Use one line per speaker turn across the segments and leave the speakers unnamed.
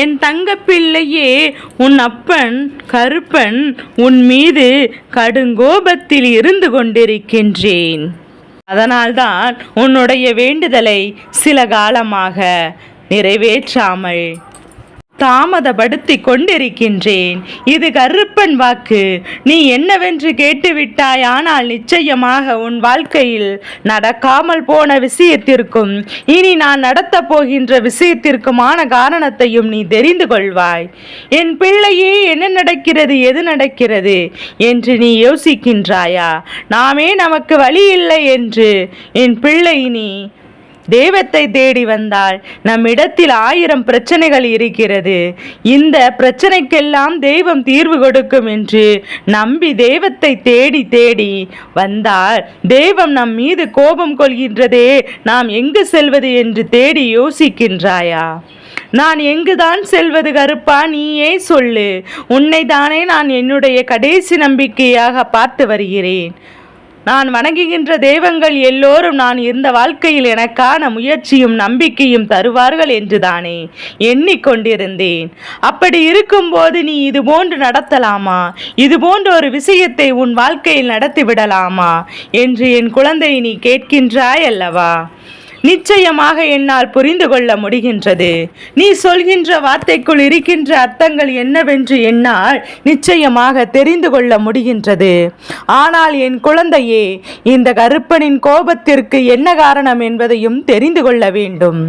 என் தங்க பிள்ளையே உன் அப்பன் கருப்பன் உன் மீது கடுங்கோபத்தில் இருந்து கொண்டிருக்கின்றேன். அதனால்தான் உன்னுடைய வேண்டுதலை சில காலமாக நிறைவேற்றாமல் தாமதப்படுத்தி கொண்டிருக்கின்றேன் இது கருப்பன் வாக்கு. நீ என்னவென்று கேட்டுவிட்டாய் ஆனால் நிச்சயமாக உன் வாழ்க்கையில் நடக்காமல் போன விஷயத்திற்கும் இனி நான் நடத்தப் போகின்ற விஷயத்திற்குமான காரணத்தையும் நீ தெரிந்து கொள்வாய். என் பிள்ளையே என்ன நடக்கிறது எது நடக்கிறது என்று நீ யோசிக்கின்றாயா? நாமே நமக்கு வழி இல்லை என்று என் பிள்ளை நீ தெய்வத்தை தேடி வந்தால் நம்மிடத்தில் ஆயிரம் பிரச்சனைகள் இருக்கிறது. இந்த பிரச்சனைக்கெல்லாம் தெய்வம் தீர்வு கொடுக்கும் என்று நம்பி தெய்வத்தை தேடி தேடி வந்தால் தெய்வம் நம் மீது கோபம் கொள்கின்றதே. நாம் எங்கு செல்வது என்று தேடி யோசிக்கின்றாயா? நான் எங்குதான் செல்வது கருப்பா? நீயே சொல்லு. உன்னை தானே நான் என்னுடைய கடைசி நம்பிக்கையாக பார்த்து வருகிறேன். நான் வணங்குகின்ற தெய்வங்கள் எல்லோரும் நான் இருந்த வாழ்க்கையில் எனக்கான முயற்சியும் நம்பிக்கையும் தருவார்கள் என்றுதானே எண்ணிக்கொண்டிருந்தேன். அப்படி இருக்கும்போது நீ இது போன்று நடத்தலாமா? இது போன்ற ஒரு விஷயத்தை உன் வாழ்க்கையில் நடத்திவிடலாமா? என்று என் குழந்தை நீ கேட்கின்றாய் அல்லவா? நிச்சயமாக என்னால் புரிந்து கொள்ள முடிகின்றது. நீ சொல்கின்ற வார்த்தைக்குள் இருக்கின்ற அர்த்தங்கள் என்னவென்று என்னால் நிச்சயமாக தெரிந்து கொள்ள முடிகின்றது. ஆனால் என் குழந்தையே இந்த கருப்பனின் கோபத்திற்கு என்ன காரணம் என்பதையும் தெரிந்து கொள்ள வேண்டும்.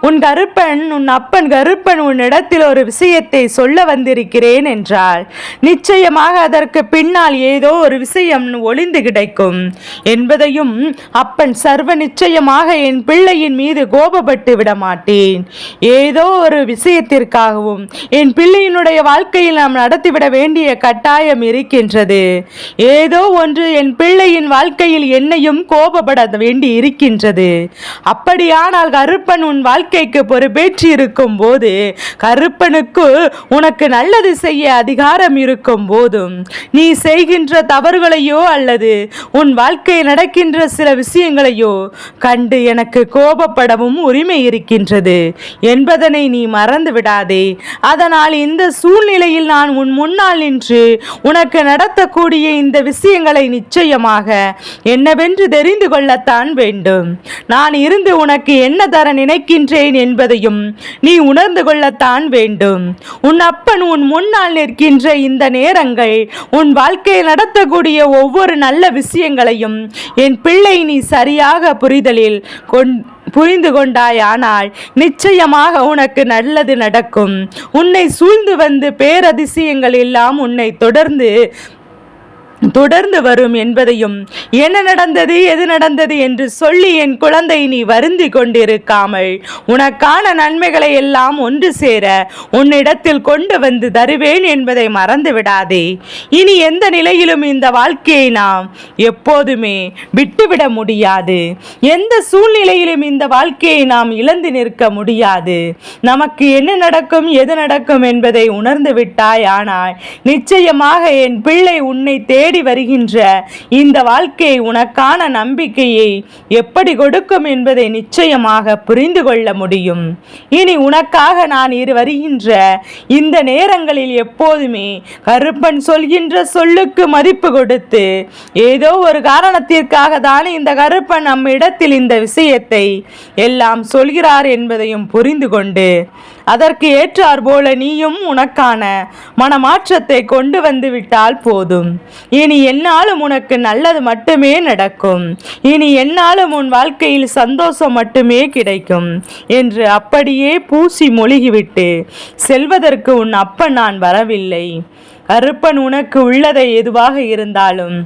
உன் கருப்பன் உன் அப்பன் கருப்பன் உன்னிடத்தில் ஒரு விஷயத்தை சொல்ல வந்திருக்கிறேன் என்றால் நிச்சயமாக அதற்கு பின்னால் ஏதோ ஒரு விஷயம் ஒளிந்து கிடைக்கும். என்பதையும் அப்பன் சர்வ நிச்சயமாக என் பிள்ளையின் மீது கோபப்பட்டு விட மாட்டேன் ஏதோ ஒரு விஷயத்திற்காகவும் என் பிள்ளையினுடைய வாழ்க்கையில் நாம் நடத்திவிட வேண்டிய கட்டாயம் இருக்கின்றது. ஏதோ ஒன்று என் பிள்ளையின் வாழ்க்கையில் என்னையும் கோபப்பட வேண்டி இருக்கின்றது அப்படியானால் கருப்பன் உன் வாழ்க்கைக்கு பொறுப்பேற்றி இருக்கும் போது கருப்பனுக்கு உனக்கு நல்லது செய்ய அதிகாரம் இருக்கும் போதும். நீ செய்கின்ற தவறுகளையோ அல்லது உன் வாழ்க்கை நடக்கின்ற சில விஷயங்களையோ கண்டு எனக்கு கோபப்படவும் உரிமை இருக்கின்றது. என்பதனை நீ மறந்து விடாதே. அதனால் இந்த சூழ்நிலையில் நான் உன் முன்னால் நின்று உனக்கு நடத்தக்கூடிய இந்த விஷயங்களை நிச்சயமாக என்னவென்று தெரிந்து கொள்ளத்தான் வேண்டும். நான் இருந்து உனக்கு என்ன தர நினைக்கின்றேன் என்பதையும் நீ உணர்ந்து கொள்ளத்தான் வேண்டும். உன் அப்பன் உன் முன்னால் நிற்கின்ற இந்த நேரங்கள் உன் வாழ்க்கையில் நடத்தக்கூடிய ஒவ்வொரு நல்ல விஷயங்களையும் என் பிள்ளை நீ சரியாக புரிதலில் கொண் புரிந்து கொண்டாயானால் நிச்சயமாக உனக்கு நல்லது நடக்கும். உன்னை சூழ்ந்து வந்து பேரதிசயங்கள் எல்லாம் உன்னை தொடர்ந்து தொடர்ந்து வரும் என்பதையும் என்ன நடந்தது எது நடந்தது என்று சொல்லி என் குழந்தை நீ வருந்தி கொண்டிருக்காமல் உனக்கான நன்மைகளை எல்லாம் ஒன்று சேர உன்னிடத்தில் கொண்டு வந்து தருவேன் என்பதை மறந்து விடாதே. இனி எந்த நிலையிலும் இந்த வாழ்க்கையை நாம் எப்போதுமே விட்டுவிட முடியாது. எந்த சூழ்நிலையிலும் இந்த வாழ்க்கையை நாம் இழந்து நிற்க முடியாது. நமக்கு என்ன நடக்கும் எது நடக்கும் என்பதை உணர்ந்து விட்டாய் ஆனால் நிச்சயமாக என் பிள்ளை உன்னை தேடி வருகின்ற இந்த வாழ்க்கை உனக்கான நம்பிக்கையை எப்படி கொடுக்கும் என்பதை நிச்சயமாக புரிந்து கொள்ள முடியும். இனி உனக்காக நான் இரு வருகின்ற இந்த நேரங்களில் எப்போதுமே கருப்பன் சொல்கின்ற சொல்லுக்கு மதிப்பு கொடுத்து ஏதோ ஒரு காரணத்திற்காக தானே இந்த கருப்பன் நம்ம இடத்தில் இந்த விஷயத்தை எல்லாம் சொல்கிறார் என்பதையும் புரிந்து கொண்டு அதற்கு ஏற்றார் போல நீயும் உனக்கான மனமாற்றத்தை கொண்டு வந்து விட்டால் போதும். இனி என்னாலும் உனக்கு நல்லது மட்டுமே நடக்கும். இனி என்னாலும் உன் வாழ்க்கையில் சந்தோஷம் மட்டுமே கிடைக்கும். என்று அப்படியே பூசி மொழிகிவிட்டு செல்வதற்கு உன் அப்பன் நான் வரவில்லை. கருப்பன் உனக்கு உள்ளதை எதுவாக இருந்தாலும்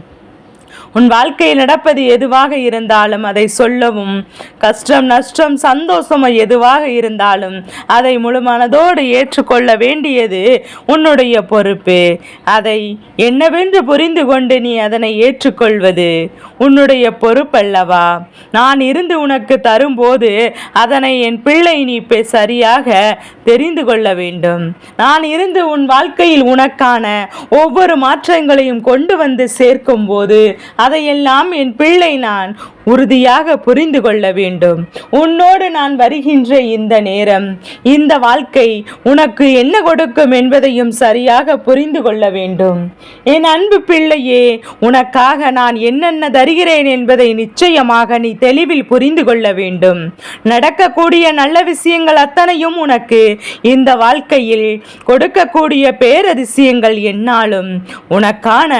உன் வாழ்க்கையில் நடப்பது எதுவாக இருந்தாலும் அதை சொல்லவும் கஷ்டம் நஷ்டம் சந்தோஷம் எதுவாக இருந்தாலும் அதை முழுமனதோடு ஏற்றுக்கொள்ள வேண்டியது உன்னுடைய பொறுப்பு. அதை என்னவென்று புரிந்து கொண்டு நீ அதனை ஏற்றுக்கொள்வது உன்னுடைய பொறுப்பல்லவா? நான் இருந்து உனக்கு தரும்போது அதனை என் பிள்ளை நீ சரியாக தெரிந்து கொள்ள வேண்டும். நான் இருந்து உன் வாழ்க்கையில் உனக்கான ஒவ்வொரு மாற்றங்களையும் கொண்டு வந்து சேர்க்கும் போது அதையெல்லாம் என் பிள்ளை நான் உறுதியாக புரிந்து கொள்ள வேண்டும். உன்னோடு நான் வருகின்ற இந்த நேரம் இந்த வாழ்க்கை உனக்கு என்ன கொடுக்கும் என்பதையும் சரியாக புரிந்து கொள்ள வேண்டும். என் அன்பு பிள்ளையே உனக்காக நான் என்னென்ன தருகிறேன் என்பதை நிச்சயமாக நீ தெளிவில் புரிந்து கொள்ள வேண்டும். நடக்கக்கூடிய நல்ல விஷயங்கள் அத்தனையும் உனக்கு இந்த வாழ்க்கையில் கொடுக்கக்கூடிய பேரதிசயங்கள் என்னாலும் உனக்கான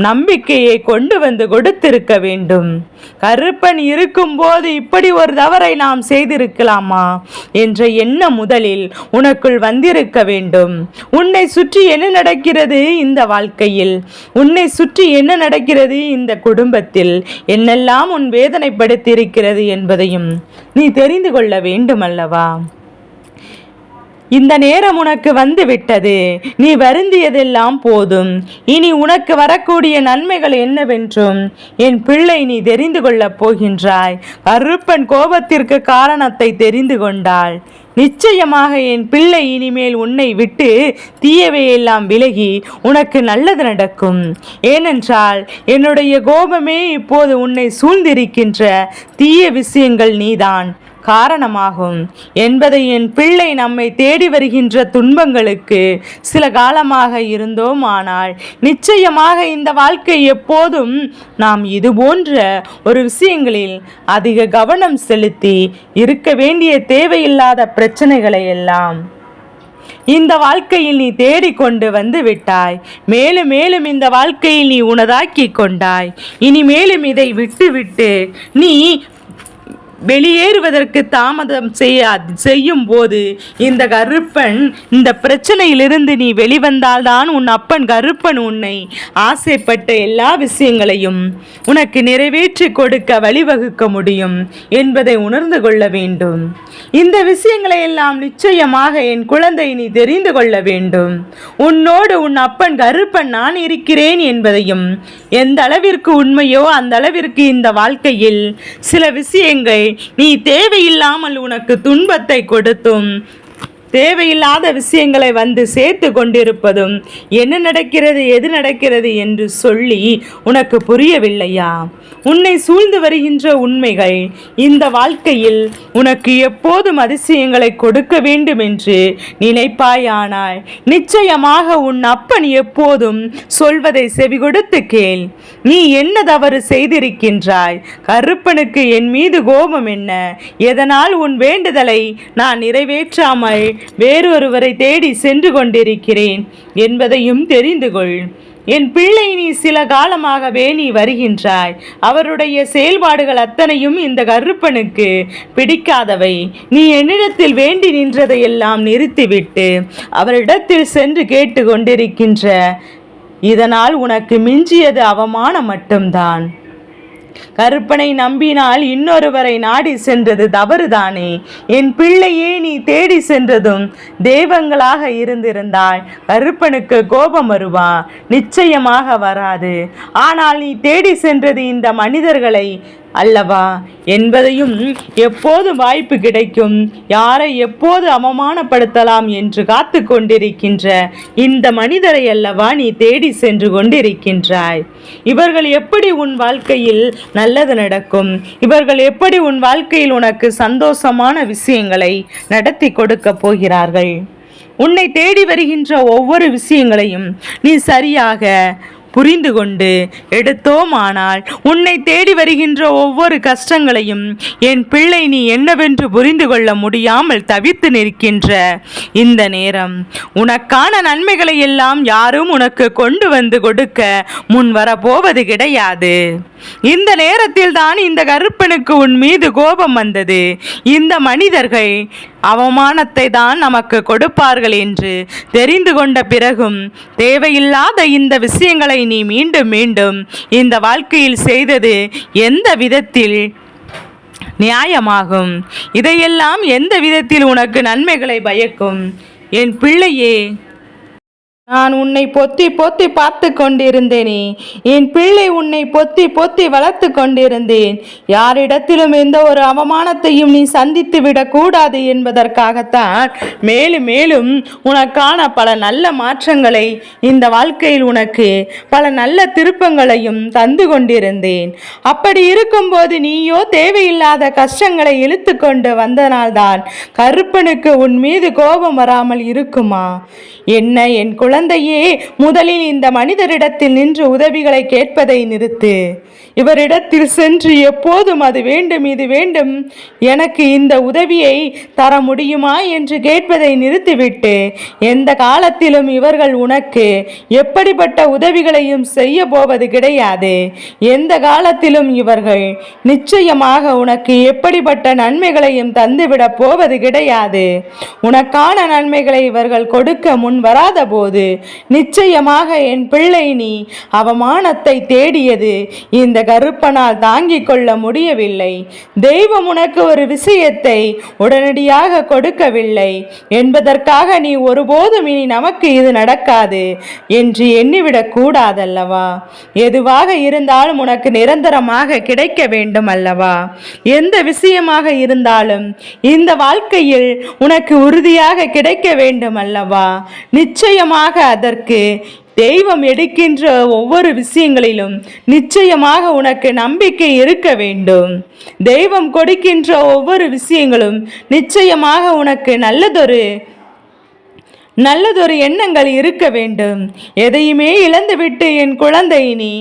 நம்பிக்கையை கொண்டு வந்து கொடுத்திருக்க வேண்டும். கருப்பன் இருக்கும்போது இப்படி ஒரு தவறை நாம் செய்திருக்கலாமா? என்ற எண்ணம் முதலில் உனக்குள் வந்திருக்க வேண்டும். உன்னை சுற்றி என்ன நடக்கிறது இந்த வாழ்க்கையில்? உன்னை சுற்றி என்ன நடக்கிறது இந்த குடும்பத்தில்? என்னெல்லாம் உன் வேதனைப்படுத்தியிருக்கிறது என்பதையும் நீ தெரிந்து கொள்ள வேண்டும் அல்லவா இந்த நேரம் உனக்கு வந்து விட்டது நீ வருந்தியதெல்லாம் போதும். இனி உனக்கு வரக்கூடிய நன்மைகள் என்னவென்றும் என் பிள்ளை நீ தெரிந்து கொள்ளப் போகின்றாய். கருப்பன் கோபத்திற்கு காரணத்தை தெரிந்து கொண்டாள். நிச்சயமாக என் பிள்ளை இனிமேல் உன்னை விட்டு தீயவையெல்லாம் விலகி உனக்கு நல்லது நடக்கும். ஏனென்றால் என்னுடைய கோபமே இப்போது உன்னை சூழ்ந்திருக்கின்ற தீய விஷயங்கள் நீதான். காரணமாகும். என்பதை என் பிள்ளை நம்மை தேடி வருகின்ற துன்பங்களுக்கு சில காலமாக இருந்தோம் ஆனால் நிச்சயமாக இந்த வாழ்க்கை எப்போதும் நாம் இது போன்ற ஒரு விஷயங்களில் அதிக கவனம் செலுத்தி இருக்க வேண்டிய தேவையில்லாத பிரச்சனைகளை எல்லாம் இந்த வாழ்க்கையில் நீ தேடிக்கொண்டு வந்து விட்டாய். மேலும் மேலும் இந்த வாழ்க்கையில் நீ உனதாக்கி கொண்டாய். இனி மேலும் இதை விட்டுவிட்டு நீ வெளியேறுவதற்கு தாமதம் செய்ய செய்யும் போது இந்த கருப்பன் இந்த பிரச்சனையிலிருந்து நீ வெளிவந்தால்தான் உன் அப்பன் கருப்பன் உன்னை ஆசைப்பட்ட எல்லா விஷயங்களையும் உனக்கு நிறைவேற்றி கொடுக்க வழிவகுக்க முடியும் என்பதை உணர்ந்து கொள்ள வேண்டும். இந்த விஷயங்களை எல்லாம் நிச்சயமாக என் குழந்தை நீ தெரிந்து கொள்ள வேண்டும். உன்னோடு உன் அப்பன் கருப்பன் நான் இருக்கிறேன் என்பதையும் எந்த அளவிற்கு உண்மையோ அந்த அளவிற்கு இந்த வாழ்க்கையில் சில விஷயங்கள் நீ தேவையில்லாமல் உனக்கு துன்பத்தை கொடுத்தும். தேவையில்லாத விஷயங்களை வந்து சேர்த்து கொண்டிருப்பதும் என்ன நடக்கிறது எது நடக்கிறது என்று சொல்லி உனக்கு புரியவில்லையா? உன்னை சூழ்ந்து வருகின்ற உண்மைகள். இந்த வாழ்க்கையில் உனக்கு எப்போதும் அதிசயங்களை கொடுக்க வேண்டும் என்று நினைப்பாயானாய் நிச்சயமாக உன் அப்பன் எப்போதும் சொல்வதை செவி கொடுத்து கேள். நீ என்ன தவறு செய்திருக்கின்றாய்? கருப்பனுக்கு என் மீது கோபம் என்ன? எதனால் உன் வேண்டுதலை நான் நிறைவேற்றாமல் வேறொருவரை தேடி சென்று கொண்டிருக்கிறேன் என்பதையும் தெரிந்து கொள். என் பிள்ளை நீ சில காலமாகவே நீ வருகின்றாய். அவருடைய செயல்பாடுகள் அத்தனையும் இந்த கருப்பனுக்கு பிடிக்காதவை. நீ என்னிடத்தில் வேண்டி நின்றதையெல்லாம் நிறுத்திவிட்டு அவரிடத்தில் சென்று கேட்டு கொண்டிருக்கின்ற இதனால் உனக்கு மிஞ்சியது அவமானம் மட்டும்தான். கருப்பனை நம்பினால் இன்னொருவரை நாடி சென்றது தவறுதானே? என் பிள்ளையே நீ தேடி சென்றதும் தெய்வங்களாக இருந்திருந்தால் கருப்பனுக்கு கோபம் வருவா நிச்சயமாக வராது. ஆனால் நீ தேடி சென்றது இந்த மனிதர்களை அல்லவா? என்பதையும் எப்போது வாய்ப்பு கிடைக்கும்? யாரை எப்போது அவமானப்படுத்தலாம் என்று காத்து கொண்டிருக்கின்ற இந்த மனிதரை அல்லவா நீ தேடி சென்று கொண்டிருக்கின்றாய். இவர்கள் எப்படி உன் வாழ்க்கையில் நல்லது நடக்கும்? இவர்கள் எப்படி உன் வாழ்க்கையில் உனக்கு சந்தோஷமான விஷயங்களை நடத்தி கொடுக்கப் போகிறார்கள்? உன்னை தேடி வருகின்ற ஒவ்வொரு விஷயங்களையும் நீ சரியாக புரிந்து கொண்டு எடுத்தோமானால் உன்னை தேடி வருகின்ற ஒவ்வொரு கஷ்டங்களையும் என் பிள்ளை நீ என்னவென்று புரிந்து கொள்ள முடியாமல் தவித்து நிற்கின்ற இந்த நேரம். உனக்கான நன்மைகளை எல்லாம் யாரும் உனக்கு கொண்டு வந்து கொடுக்க முன் வரப்போவது கிடையாது. இந்த நேரத்தில் தான் இந்த கருப்பனுக்கு உன் மீது கோபம் வந்தது. இந்த மனிதர்கள் அவமானத்தை தான் நமக்கு கொடுப்பார்கள் என்று தெரிந்து கொண்ட பிறகும் தேவையில்லாத இந்த விஷயங்களை நீ மீண்டும் மீண்டும் இந்த வாழ்க்கையில் செய்தது எந்த விதத்தில் நியாயமாகும்? இதையெல்லாம் எந்த விதத்தில் உனக்கு நன்மைகளை பயக்கும்? என் பிள்ளையே நான் உன்னை பொத்தி பொத்தி பார்த்து கொண்டிருந்தேனே. என் பிள்ளை உன்னை பொத்தி பொத்தி வளர்த்து கொண்டிருந்தேன். யாரிடத்திலும் எந்த ஒரு அவமானத்தையும் நீ சந்தித்து விடக்கூடாது என்பதற்காகத்தான் மேலும் மேலும் உனக்கான பல நல்ல மாற்றங்களை இந்த வாழ்க்கையில் உனக்கு பல நல்ல திருப்பங்களையும் தந்து கொண்டிருந்தேன். அப்படி இருக்கும்போது நீயோ தேவையில்லாத கஷ்டங்களை இழுத்து கொண்டு வந்தனால்தான் கருப்பனுக்கு உன் மீது கோபம் வராமல் இருக்குமா? என்ன என் குழந்தை குழந்தையே முதலில் இந்த மனிதரிடத்தில் நின்று உதவிகளை கேட்பதை நிறுத்து. இவரிடத்தில் சென்று எப்போதும் அது வேண்டும் இது வேண்டும். எனக்கு இந்த உதவியை தர முடியுமா என்று கேட்பதை நிறுத்திவிட்டு எந்த காலத்திலும் இவர்கள் உனக்கு எப்படிப்பட்ட உதவிகளையும் செய்ய போவது கிடையாது. எந்த காலத்திலும் இவர்கள் நிச்சயமாக உனக்கு எப்படிப்பட்ட நன்மைகளையும் தந்துவிடப் போவது கிடையாது. உனக்கான நன்மைகளை இவர்கள் கொடுக்க முன் வராத போது நிச்சயமாக என் பிள்ளை நீ அவமானத்தை தேடியது இந்த கருப்பனால் தாங்கிக் கொள்ள முடியவில்லை. தெய்வம் உனக்கு ஒரு விஷயத்தை உடனடியாக கொடுக்கவில்லை. என்பதற்காக நீ ஒருபோதும் இனி நமக்கு இது நடக்காது என்று எண்ணிவிடக் கூடாதல்லவா? எதுவாக இருந்தாலும் உனக்கு நிரந்தரமாக கிடைக்க வேண்டும் அல்லவா? எந்த விஷயமாக இருந்தாலும் இந்த வாழ்க்கையில் உனக்கு உறுதியாக கிடைக்க வேண்டும் அல்லவா? நிச்சயமாக அதற்கு தெய்வம் எடுக்கின்ற ஒவ்வொரு விஷயங்களிலும் நிச்சயமாக உனக்கு நம்பிக்கை இருக்க வேண்டும். தெய்வம் கொடுக்கின்ற ஒவ்வொரு விஷயங்களும் நிச்சயமாக உனக்கு நல்லதொரு நல்லதொரு எண்ணங்கள் இருக்க வேண்டும். எதையுமே இழந்துவிட்டு என் குழந்தை நீ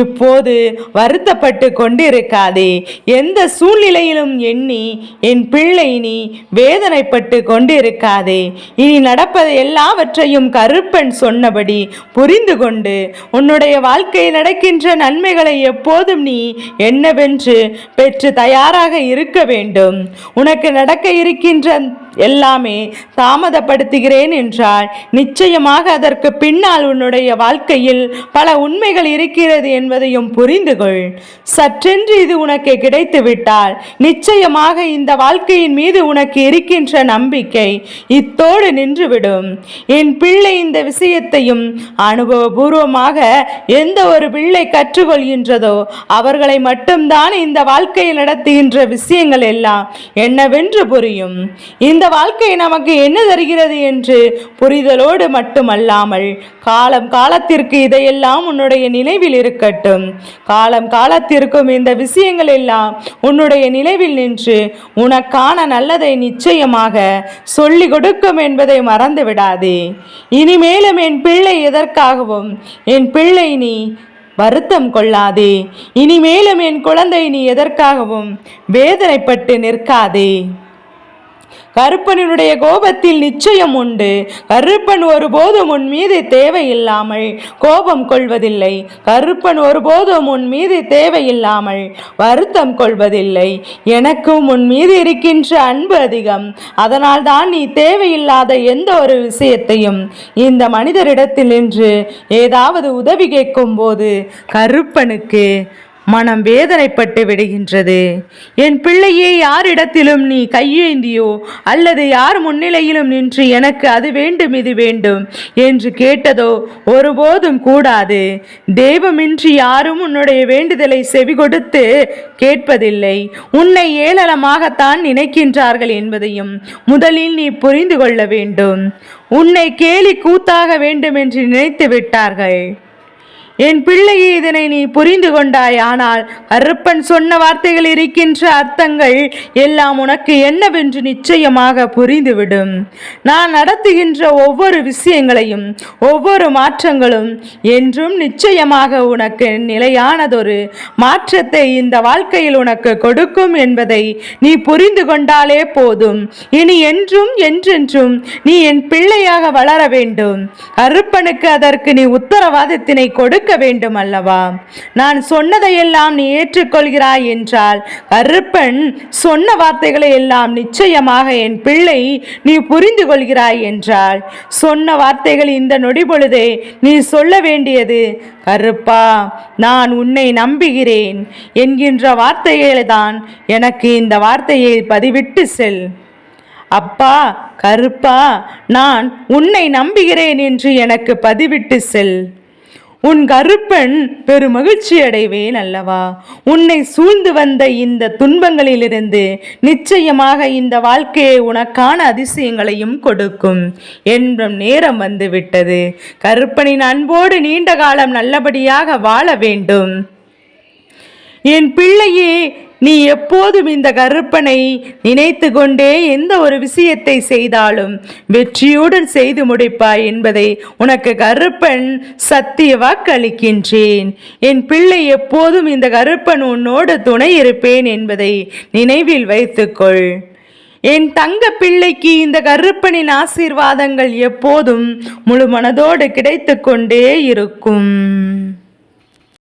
இப்போது வருத்தப்பட்டு கொண்டிருக்காதே. எந்த சூழ்நிலையிலும் எண்ணி என் பிள்ளை நீ வேதனைப்பட்டு கொண்டிருக்காதே. இனி நடப்பது எல்லாவற்றையும் கருப்பன் சொன்னபடி புரிந்து கொண்டு உன்னுடைய வாழ்க்கையில் நடக்கின்ற நன்மைகளை எப்போதும் நீ என்னவென்று பெற்று தயாராக இருக்க வேண்டும். உனக்கு நடக்க இருக்கின்ற எல்லாமே தாமதப்படுத்துகிறேன் என்றால் நிச்சயமாக அதற்கு பின்னால் உன்னுடைய வாழ்க்கையில் பல உண்மைகள் இருக்கிறது என்பதையும் புரிந்து கொள் சற்றென்று இது உனக்கு கிடைத்துவிட்டால் நிச்சயமாக இந்த வாழ்க்கையின் மீது உனக்கு இருக்கின்ற நம்பிக்கை இத்தோடு நின்றுவிடும். என் பிள்ளை இந்த விஷயத்தையும் அனுபவபூர்வமாக எந்த ஒரு பிள்ளை கற்றுக்கொள்கின்றதோ அவர்களை மட்டும்தான் இந்த வாழ்க்கையில் நடத்துகின்ற விஷயங்கள் எல்லாம் என்னவென்று புரியும். இந்த வாழ்க்கை நமக்கு என்ன தருகிறது என்று புரிதலோடு மட்டுமல்லாமல் காலம் காலத்திற்கு இதையெல்லாம் உன்னுடைய நினைவில் இருக்கட்டும். காலம் காலத்திற்கும் இந்த விஷயங்கள் எல்லாம் உன்னுடைய நினைவில் நின்று உனக்கான நல்லதை நிச்சயமாக சொல்லிக் கொடுக்கும் என்பதை மறந்து விடாதே. இனிமேலும் என் பிள்ளை எதற்காகவும் என் பிள்ளை நீ வருத்தம் கொள்ளாதே. இனிமேலும் என் குழந்தை நீ எதற்காகவும் வேதனைப்பட்டு நிற்காதே. கருப்பனினுடைய கோபத்தில் நிச்சயம் உண்டு. கருப்பன் ஒருபோதும் உன் மீது தேவையில்லாமல் கோபம் கொள்வதில்லை. கருப்பன் ஒருபோதும் உன் மீது தேவையில்லாமல் வருத்தம் கொள்வதில்லை. எனக்கும் உன் மீது இருக்கின்ற அன்பு அதிகம். அதனால் தான் நீ தேவையில்லாத எந்த ஒரு விஷயத்தையும் இந்த மனிதரிடத்தில் நின்று ஏதாவது உதவி கேட்கும் போது கருப்பனுக்கு மனம் வேதனைப்பட்டு விடுகின்றது. என் பிள்ளையே யாரிடத்திலும் நீ கையேந்தியோ அல்லது யார் முன்னிலையிலும் நின்று எனக்கு அது வேண்டும் இது வேண்டும் என்று கேட்டதோ ஒருபோதும் கூடாது. தெய்வமின்றி யாரும் உன்னுடைய வேண்டுதலை செவி கொடுத்து கேட்பதில்லை. உன்னை ஏளனமாகத்தான் நினைக்கின்றார்கள் என்பதையும் முதலில் நீ புரிந்து கொள்ள வேண்டும். உன்னை கேலி கூத்தாக வேண்டும் என்று நினைத்து விட்டார்கள். என் பிள்ளையே இதனை நீ புரிந்து கொண்டாய். ஆனால் கருப்பன் சொன்ன வார்த்தைகள் இருக்கின்ற அர்த்தங்கள் எல்லாம் உனக்கு என்னவென்று நிச்சயமாக புரிந்துவிடும். நான் நடத்துகின்ற ஒவ்வொரு விஷயங்களையும் ஒவ்வொரு மாற்றங்களும் என்றும் நிச்சயமாக உனக்கு நிலையானதொரு மாற்றத்தை இந்த வாழ்க்கையில் உனக்கு கொடுக்கும் என்பதை நீ புரிந்து கொண்டாலே போதும். இனி என்றும் என்றென்றும் நீ என் பிள்ளையாக வளர வேண்டும். கருப்பனுக்கு அதற்கு நீ உத்தரவாதத்தினை கொடுக்க கொடுக்க வேண்டும் அல்லவா நான் சொன்னதையெல்லாம் நீ ஏற்றுக்கொள்கிறாய் என்றால் கருப்பன் சொன்ன வார்த்தைகளை எல்லாம் நிச்சயமாக என் பிள்ளை நீ புரிந்து கொள்கிறாய் என்றால் சொன்ன வார்த்தைகள் இந்த நொடி பொழுதே நீ சொல்ல வேண்டியது. கருப்பா நான் உன்னை நம்புகிறேன். என்கின்ற வார்த்தைகளை தான் எனக்கு இந்த வார்த்தையை பதிவிட்டு செல். அப்பா கருப்பா நான் உன்னை நம்புகிறேன் என்று எனக்கு பதிவிட்டு செல். உன் கருப்பன் பெருமகிழ்ச்சி அடைவேன் அல்லவா? உன்னை சூழ்ந்து வந்த இந்த துன்பங்களிலிருந்து நிச்சயமாக இந்த வாழ்க்கையை உனக்கான அதிசயங்களையும் கொடுக்கும். என்றும் நேரம் வந்துவிட்டது. கருப்பனின் அன்போடு நீண்ட காலம் நல்லபடியாக வாழ வேண்டும். என் பிள்ளையே நீ எப்போதும் இந்த கருப்பனை நினைத்து கொண்டே எந்த ஒரு விஷயத்தை செய்தாலும் வெற்றியுடன் செய்து முடிப்பாய் என்பதை உனக்கு கருப்பன் சத்திய வாக்களிக்கின்றேன். என் பிள்ளை எப்போதும் இந்த கருப்பன் உன்னோடு துணை இருப்பேன் என்பதை நினைவில் வைத்துக்கொள். என் தங்க பிள்ளைக்கு இந்த கருப்பனின் ஆசீர்வாதங்கள் எப்போதும் முழு மனதோடு கிடைத்து கொண்டே இருக்கும்.